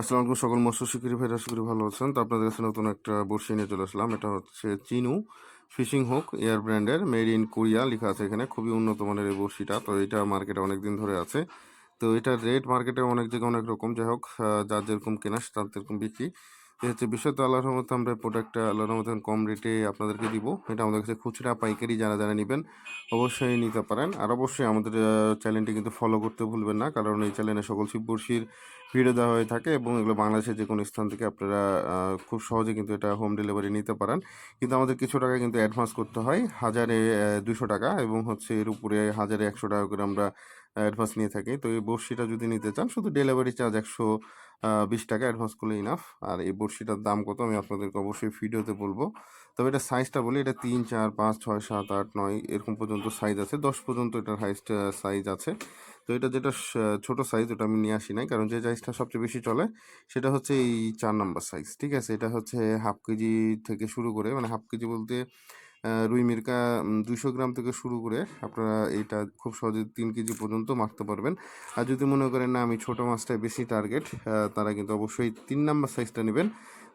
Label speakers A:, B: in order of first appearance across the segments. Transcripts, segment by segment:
A: আসসালামু আলাইকুম সকল মৎস্য শিকারী ভাইরা, আশা ভালো আছেন। তো আপনাদের কাছে নতুন একটা বড়শি নিয়ে চলে আসলাম। এটা হচ্ছে চিনু ফিশিং হোক, এয়ার ব্র্যান্ডের, মেড ইন কোরিয়া লেখা আছে এখানে। খুবই উন্নত মানের এই বড়শিটা। তো এটা মার্কেটে অনেক দিন ধরে আছে। তো এটার রেট মার্কেটে অনেক জায়গায় অনেক রকম। যাই হোক যার যেরকম কেনা তার যেরকম বিক্রি। তো হচ্ছে বিষয় তো আল্লাহর রহমতে আমরা প্রোডাক্টটা আল্লাহর রহমতে কম রেটে আপনাদেরকে দিব। এটা আমাদের কাছে খুচরা, পাইকারি যারা যারা নেবেন, অবশ্যই নিতে পারেন। আর অবশ্যই আমাদের চ্যানেলটি কিন্তু ফলো করতে ভুলবেন না, কারণ এই চ্যানেলে সকল শিব বড়শির ভিডিও দেওয়া হয়ে থাকে এবং এগুলো বাংলাদেশের যে কোনো স্থান থেকে আপনারা খুব সহজে কিন্তু এটা হোম ডেলিভারি নিতে পারেন। কিন্তু আমাদের কিছু টাকা কিন্তু অ্যাডভান্স করতে হয়, হাজারে দুশো টাকা এবং হচ্ছে এর উপরে হাজারে একশো টাকা করে আমরা অ্যাডভান্স নিয়ে থাকি। তো এই বড়শিটা যদি নিতে চান, শুধু ডেলিভারি চার্জ একশো বিশ টাকা অ্যাডভান্স করলে ইনাফ আর এই বড়শিটার দাম কত আমি আপনাদেরকে অবশ্যই ভিডিওতে বলব। তবে এটা সাইজটা বলি, এটা তিন, চার, পাঁচ, ছয়, সাত, আট, নয়, এরকম পর্যন্ত সাইজ আছে। দশ পর্যন্ত এটার হাইস্ট সাইজ আছে। তো এটা যেটা ছোট সাইজ ওটা আমি নিয়ে আসি নাই। কারণ যে সাইজটা সবচেয়ে বেশি চলে, সেটা হচ্ছে এই চার নাম্বার সাইজ ঠিক আছে? এটা হচ্ছে হাফ কেজি থেকে শুরু করে মানে হাফ কেজি বলতে রুই মির্কা দুশো গ্রাম থেকে শুরু করে আপনারা এইটা খুব সহজে তিন কেজি পর্যন্ত মারতে পারবেন। আর যদি মনে করেন না, আমি ছোটো মাছটাই বেশি টার্গেট তারা কিন্তু অবশ্যই তিন নাম্বার সাইজটা নেবেন।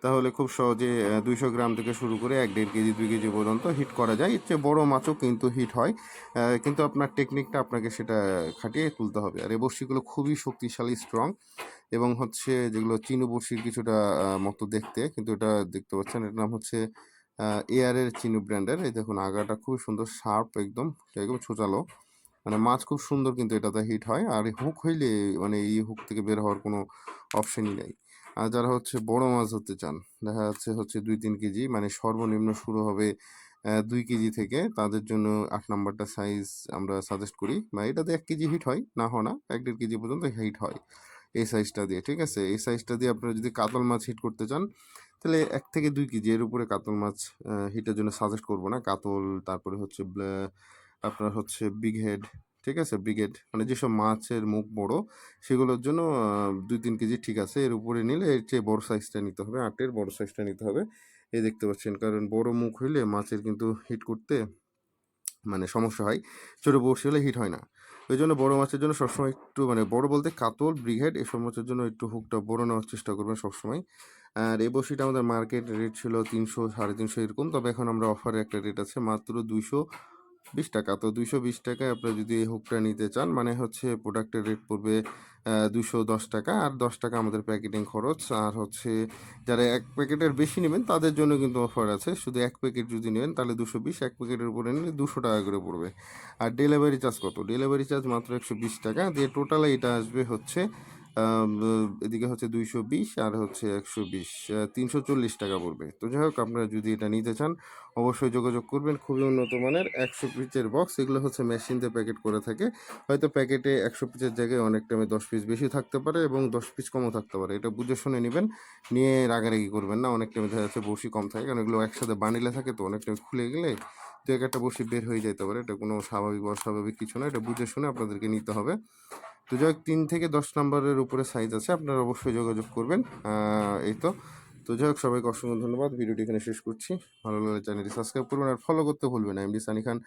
A: তাহলে খুব সহজে দুইশো গ্রাম থেকে শুরু করে এক দেড় কেজি, দুই কেজি পর্যন্ত হিট করা যায়। এর চেয়ে বড়ো মাছও কিন্তু হিট হয়। কিন্তু আপনার টেকনিকটা আপনাকে সেটা খাটিয়ে তুলতে হবে। আর এই বড়শিগুলো খুবই শক্তিশালী স্ট্রং এবং হচ্ছে যেগুলো চিনু বড়শির কিছুটা মতো দেখতে, কিন্তু এটা দেখতে পাচ্ছেন, এটার নাম হচ্ছে এয়ারের চিনু ব্র্যান্ডের এই দেখুন, আগাটা খুব সুন্দর শার্প একদম একদম ছোচালো মানে মাছ খুব সুন্দর কিন্তু এটাতে হিট হয়। আর হুক হইলে মানে এই হুক থেকে বের হওয়ার কোনো অপশনই নেই। আর যারা হচ্ছে বড় মাছ ধরতে চান, দেখা যাচ্ছে হচ্ছে দুই তিন কেজি মানে সর্বনিম্ন শুরু হবে দুই কেজি থেকে। তাদের জন্য আট নাম্বারটা সাইজ আমরা সাজেস্ট করি। বা এটাতে এক কেজি হিট হয়, না হয় না, এক দেড় কেজি পর্যন্ত হিট হয়। এই সাইজটা দিয়ে, ঠিক আছে? এই সাইজটা দিয়ে আপনারা যদি কাতল মাছ হিট করতে চান তাহলে এক থেকে দুই কেজি এর উপরে কাতল মাছ হিটের জন্য সাজেস্ট করব না। কাতল, তারপরে হচ্ছে আপনার হচ্ছে বিগ হেড ঠিক আছে? ব্রিগেড মানে যেসব মাছের মুখ বড়, সেগুলোর জন্য দুই তিন কেজি ঠিক আছে। এর উপরে নিলে এর চেয়ে বড় সাইজটা নিতে হবে, আটের বড় সাইজটা নিতে হবে। এই দেখতে পাচ্ছেন, কারণ বড় মুখ হইলে মাছের কিন্তু হিট করতে মানে সমস্যা হয়। ছোটো বড়শি হলে হিট হয় না। ওই জন্য বড়ো মাছের জন্য সবসময় একটু মানে বড় বলতে কাতল, ব্রিগেড এসব মাছের জন্য একটু হুকটা বড় নেওয়ার চেষ্টা করবেন সবসময়। আর এই বসিটা আমাদের মার্কেট রেট ছিল তিনশো, সাড়ে তিনশো এরকম। তবে এখন আমরা অফারে একটা রেট আছে মাত্র দুইশো বিশ টাকা। তো দুইশো বিশ টাকায় আপনারা যদি এই হুকটা নিতে চান মানে হচ্ছে প্রোডাক্টের রেট পড়বে দুশো দশ টাকা। আর দশ টাকা আমাদের প্যাকেটিং খরচ। আর হচ্ছে যারা এক প্যাকেটের বেশি নেবেন, তাদের জন্য কিন্তু অফার আছে। শুধু এক প্যাকেট যদি নেবেন তাহলে দুশো বিশ, এক প্যাকেটের উপরে নিলে দুশো টাকা করে পড়বে। আর ডেলিভারি চার্জ কত? ডেলিভারি চার্জ মাত্র একশো বিশ টাকা। দিয়ে টোটালে এটা আসবে হচ্ছে এদিকে হচ্ছে দুইশো বিশ আর হচ্ছে একশো বিশ তিনশো চল্লিশ টাকা পড়বে। তো যাই হোক, আপনারা যদি এটা নিতে চান, অবশ্যই যোগাযোগ করবেন। খুবই উন্নত মানের একশো পিসের বক্স এগুলো হচ্ছে মেশিন দিয়ে প্যাকেট করে থাকে। হয়তো প্যাকেটে একশো পিসের জায়গায় অনেক টাইমে দশ পিস বেশি থাকতে পারে এবং দশ পিস কমও থাকতে পারে। এটা বুঝে শুনে নেবেন, নিয়ে রাগারাগি করবেন না। অনেক টাইমে দেখা যাচ্ছে বসি কম থাকে, কারণ এগুলো একসাথে বানিলে থাকে তো, অনেক টাইম খুলে গেলে দু এক একটা বসি বের হয়ে যেতে পারে। এটা কোনো স্বাভাবিক, অস্বাভাবিক কিছু না। এটা বুঝে শুনে আপনাদেরকে নিতে হবে। তো যাই তিন থেকে দশ নম্বরের উপরে সাইজ আছে, আপনারা অবশ্যই যোগাযোগ করবেন। এই তো। তো যাই হোক, সবাইকে অসংখ্য ধন্যবাদ। ভিডিওটি এখানে শেষ করছি। ভালো লাগলে চ্যানেলটি সাবস্ক্রাইব করবেন আর ফলো করতে ভুলবেন না। এমডি সানি খান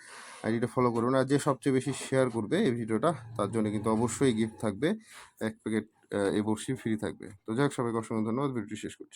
A: আইডিটা ফলো করবেন। আর যে সবচেয়ে বেশি শেয়ার করবে এই ভিডিওটা, তার জন্য কিন্তু অবশ্যই গিফট থাকবে। এক প্যাকেট এই বর্ষি ফ্রি থাকবে। তো যাই হোক, সবাইকে অসংখ্য ধন্যবাদ। ভিডিওটি শেষ করছি।